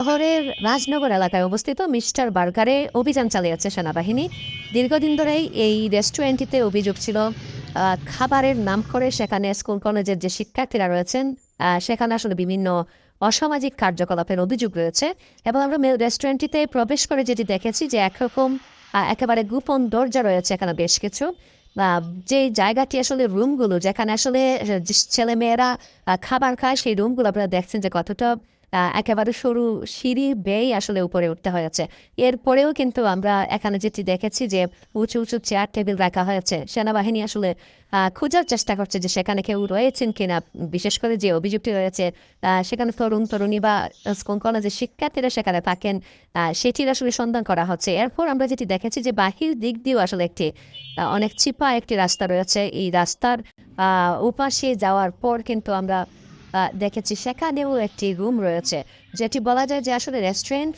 শহরের রাজনগর এলাকায় অবস্থিত মিস্টার বার্গারে অভিযান চালিয়েছে সেনাবাহিনী। দীর্ঘদিন ধরেই এই রেস্টুরেন্টটিতে অভিযোগ ছিল খাবারের নাম করে সেখানে স্কুল কলেজের যে শিক্ষার্থীরা রয়েছেন সেখানে আসলে বিভিন্ন অসামাজিক কার্যকলাপের অভিযোগ রয়েছে এবং আমরা রেস্টুরেন্টটিতে প্রবেশ করে যেটি দেখেছি যে একরকম একেবারে গোপন দরজা রয়েছে এখানে বেশ কিছু। যে জায়গাটি আসলে রুমগুলো, যেখানে আসলে ছেলে মেয়েরা খাবার খায় সেই রুমগুলো আপনারা দেখছেন যে কতটা একেবারে সরু সিঁড়ি বেয়ে আসলে উপরে উঠতে হয়েছে। এরপরেও কিন্তু আমরা এখানে যেটি দেখেছি যে উঁচু উঁচু চেয়ার টেবিল রাখা হয়েছে। সেনাবাহিনী আসলে খোঁজার চেষ্টা করছে যে সেখানে কেউ রয়েছেন কিনা। বিশেষ করে যে অভিযোগটি রয়েছে সেখানে তরুণ, তরুণী বা স্কুল কলেজের শিক্ষার্থীরা সেখানে থাকেন সেটির আসলে সন্ধান করা হচ্ছে। এরপর আমরা যেটি দেখেছি যে বাহির দিক দিয়েও আসলে একটি অনেক চিপা একটি রাস্তা রয়েছে। এই রাস্তার উপাশে যাওয়ার পর কিন্তু আমরা দেখেছি, সেখানেও একটি রুম রয়েছে, যেটি বলা যায় যে আসলে রেস্টুরেন্ট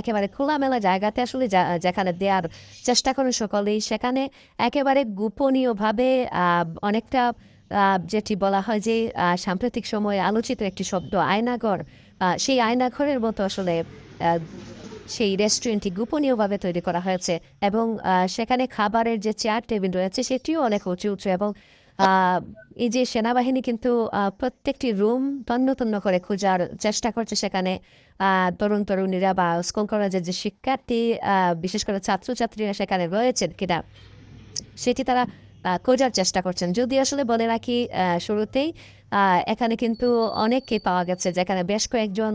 একেবারে খোলামেলা জায়গাতে আসলে যেখানে দেওয়ার চেষ্টা করেন সকলেই, সেখানে একেবারে গোপনীয়ভাবে অনেকটা যেটি বলা হয় যে সাম্প্রতিক সময়ে আলোচিত একটি শব্দ, আয়নাঘর সেই আয়নাঘরের মতো আসলে সেই রেস্টুরেন্টটি গোপনীয়ভাবে তৈরি করা হয়েছে এবং সেখানে খাবারের যে চেয়ার টেবিল রয়েছে, সেটিও অনেক উঁচু উঁচু এবং এই যে সেনাবাহিনী কিন্তু প্রত্যেকটি রুম তন্ন তন্ন করে খোঁজার চেষ্টা করছে সেখানে তরুণ তরুণীরা বা স্কুল কলেজের যে শিক্ষার্থী বিশেষ করে ছাত্রছাত্রীরা সেখানে রয়েছেন কিনা, সেটি তারা খোঁজার চেষ্টা করছেন। যদি আসলে বলে রাখি শুরুতেই এখানে কিন্তু অনেককে পাওয়া গেছে, যেখানে বেশ কয়েকজন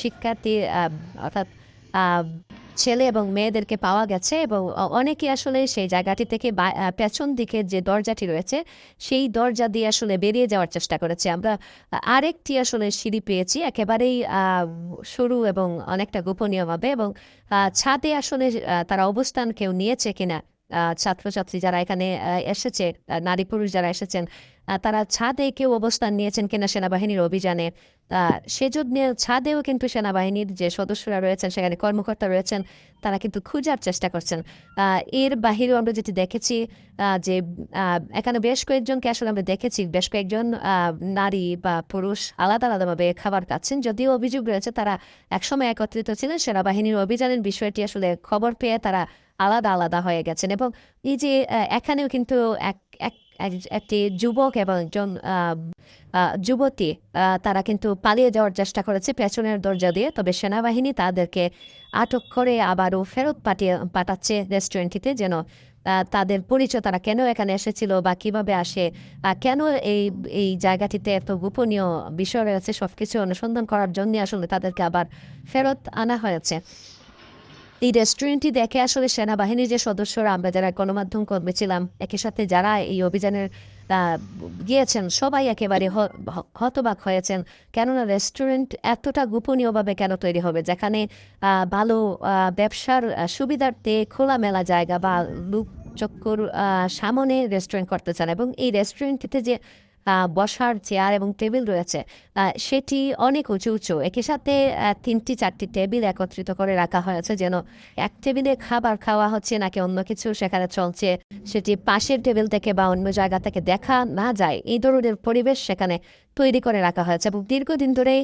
শিক্ষার্থী অর্থাৎ ছেলে এবং মেয়েদেরকে পাওয়া গেছে এবং অনেকে আসলে সেই জায়গাটি থেকে পেছন দিকে যে দরজাটি রয়েছে, সেই দরজা দিয়ে আসলে বেরিয়ে যাওয়ার চেষ্টা করেছে। আমরা আরেকটি আসলে সিঁড়ি পেয়েছি, একেবারেই সরু এবং অনেকটা গোপনীয়ভাবে এবং ছাদে আসলে তারা অবস্থান কেউ নিয়েছে কিনা ছাত্রছাত্রী যারা এখানে এসেছে নারী পুরুষ যারা এসেছেন তারা ছাদে কেউ অবস্থান নিয়েছেন কিনা সেনাবাহিনীর অভিযানে। সেজন্য ছাদেও কিন্তু সেনাবাহিনীর যে সদস্যরা রয়েছেন, সেখানে কর্মকর্তা রয়েছেন, তারা কিন্তু খোঁজার চেষ্টা করছেন। এর বাহিরেও আমরা যেটি দেখেছি যে এখানে বেশ কয়েকজনকে আসলে আমরা দেখেছি, বেশ কয়েকজন নারী বা পুরুষ আলাদা আলাদাভাবে খাবার খাচ্ছেন। যদিও অভিযোগ রয়েছে, তারা একসময় একত্রিত ছিলেন, সেনাবাহিনীর অভিযানের বিষয়টি আসলে খবর পেয়ে তারা আলাদা আলাদা হয়ে গেছেন এবং এই যে এখানেও কিন্তু এক, এক- এক- একটি যুবক এবং একজন যুবতী তারা কিন্তু পালিয়ে যাওয়ার চেষ্টা করেছে পেছনের দরজা দিয়ে। তবে সেনাবাহিনী তাদেরকে আটক করে আবারও ফেরত পাঠিয়ে, পাঠাচ্ছে রেস্টুরেন্টটিতে যেন তাদের পরিচয়, তারা কেন এখানে এসেছিল বা কীভাবে আসে কেন এই এই জায়গাটিতে এত গোপনীয় বিষয় রয়েছে সব কিছু অনুসন্ধান করার জন্য আসলে তাদেরকে আবার ফেরত আনা হয়েছে। এই রেস্টুরেন্টটি দেখে আসলে সেনাবাহিনীর যে সদস্যরা, আমরা যারা গণমাধ্যম কর্মী ছিলাম একই সাথে যারা এই অভিযানের গিয়েছেন, সবাই একেবারে হতবাক হয়েছেন। কেননা রেস্টুরেন্ট এতটা গোপনীয়ভাবে কেন তৈরি হবে? যেখানে ভালো ব্যবসার সুবিধার্থে খোলামেলা জায়গা বা লুক চক্কর সামনে রেস্টুরেন্ট করতে চান এবং এই রেস্টুরেন্টটিতে যে বসার চেয়ার এবং টেবিল রয়েছে। সেটি অনেক উঁচু উঁচু। একই সাথে তিনটি চারটি টেবিল একত্রিত করে রাখা হয়েছে যেন এক টেবিলে খাবার খাওয়া হচ্ছে নাকি অন্য কিছু সেখানে চলছে। সেটি পাশের টেবিল থেকে বা অন্য জায়গা থেকে দেখা না যায়। এই ধরনের পরিবেশ সেখানে তৈরি করে রাখা হয়েছে এবং দীর্ঘদিন ধরে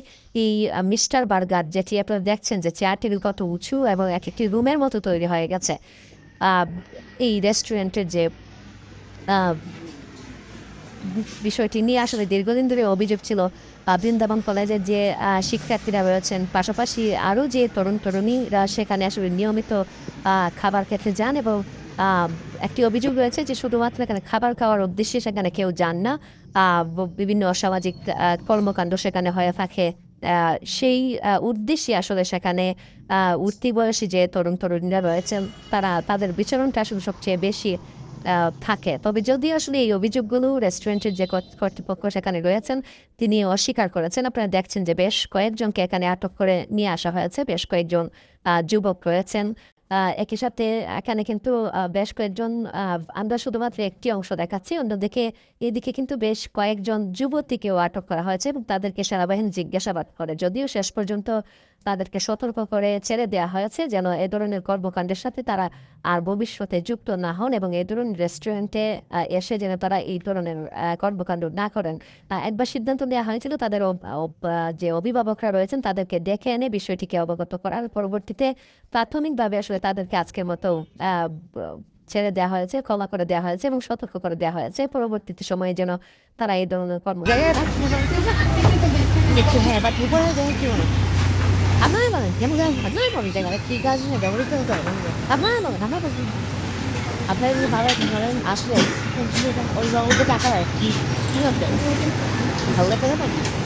এই মিস্টার বার্গার, যেটি আপনারা দেখছেন যে চেয়ার টেবিল কত উঁচু এবং এক একটি রুমের মতো তৈরি হয়ে গেছে। এই রেস্টুরেন্টের যে বিষয়টি নিয়ে আসলে দীর্ঘদিন ধরে অভিযোগ ছিল বৃন্দাবন কলেজের যে শিক্ষার্থীরা রয়েছেন, পাশাপাশি আরও যে তরুণ তরুণীরা সেখানে আসলে নিয়মিত খাবার খেতে যান এবং একটি অভিযোগ রয়েছে যে শুধুমাত্র এখানে খাবার খাওয়ার উদ্দেশ্যে সেখানে কেউ যান না। বিভিন্ন অসামাজিক কর্মকাণ্ড সেখানে হয়ে থাকে। সেই উদ্দেশ্যে আসলে সেখানে উঠতি বয়সী যে তরুণ তরুণীরা রয়েছেন, তারা, তাদের বিচরণটা আসলে সবচেয়ে বেশি থাকে। তবে যদি আসলে এই অভিযোগগুলো রেস্টুরেন্টের যে কর্ত- কর্তৃপক্ষ সেখানে রয়েছেন, তিনি অস্বীকার করেছেন। আপনারা দেখছেন যে বেশ কয়েকজনকে এখানে আটক করে নিয়ে আসা হয়েছে। বেশ কয়েকজন যুবক রয়েছেন। একই সাথে এখানে কিন্তু বেশ কয়েকজন আমরা শুধুমাত্র একটি অংশ দেখাচ্ছি। অন্যদিকে এদিকে কিন্তু বেশ কয়েকজন যুবতীকেও আটক করা হয়েছে এবং তাদেরকে সেনাবাহিনী জিজ্ঞাসাবাদ করে। যদিও শেষ পর্যন্ত তাদেরকে সতর্ক করে ছেড়ে দেওয়া হয়েছে যেন এ ধরনের কর্মকাণ্ডের সাথে তারা আর ভবিষ্যতে যুক্ত না হন এবং এ ধরনের রেস্টুরেন্টে এসে যেন তারা এই ধরনের কর্মকাণ্ড না করেন। একবার সিদ্ধান্ত নেওয়া হয়েছিল, তাদের যে অভিভাবকরা রয়েছেন তাদেরকে ডেকে এনে বিষয়টিকে অবগত করার পরবর্তীতে প্রাথমিকভাবে আসলে তাদেরকে আজকের মতো ছেড়ে দেওয়া হয়েছে, ক্ষমা করে দেওয়া হয়েছে এবং সতর্ক করে দেওয়া হয়েছে। পরবর্তীতে সময়ে যেন তারা এই ধরনের কর্ম হ্যাঁ উপরে দেখে কি মনে আপনার বলেন যেমন আপনার বলেন যে কি কাজ নিয়ে ব্যবহৃত হতে হবে আপনার বলেন আপনার বলেন আপনার যদি ভালো ধরেন আসলে ওই বাবুকে টাকা দেয় কি কি করতে ভালো লাগতে পারে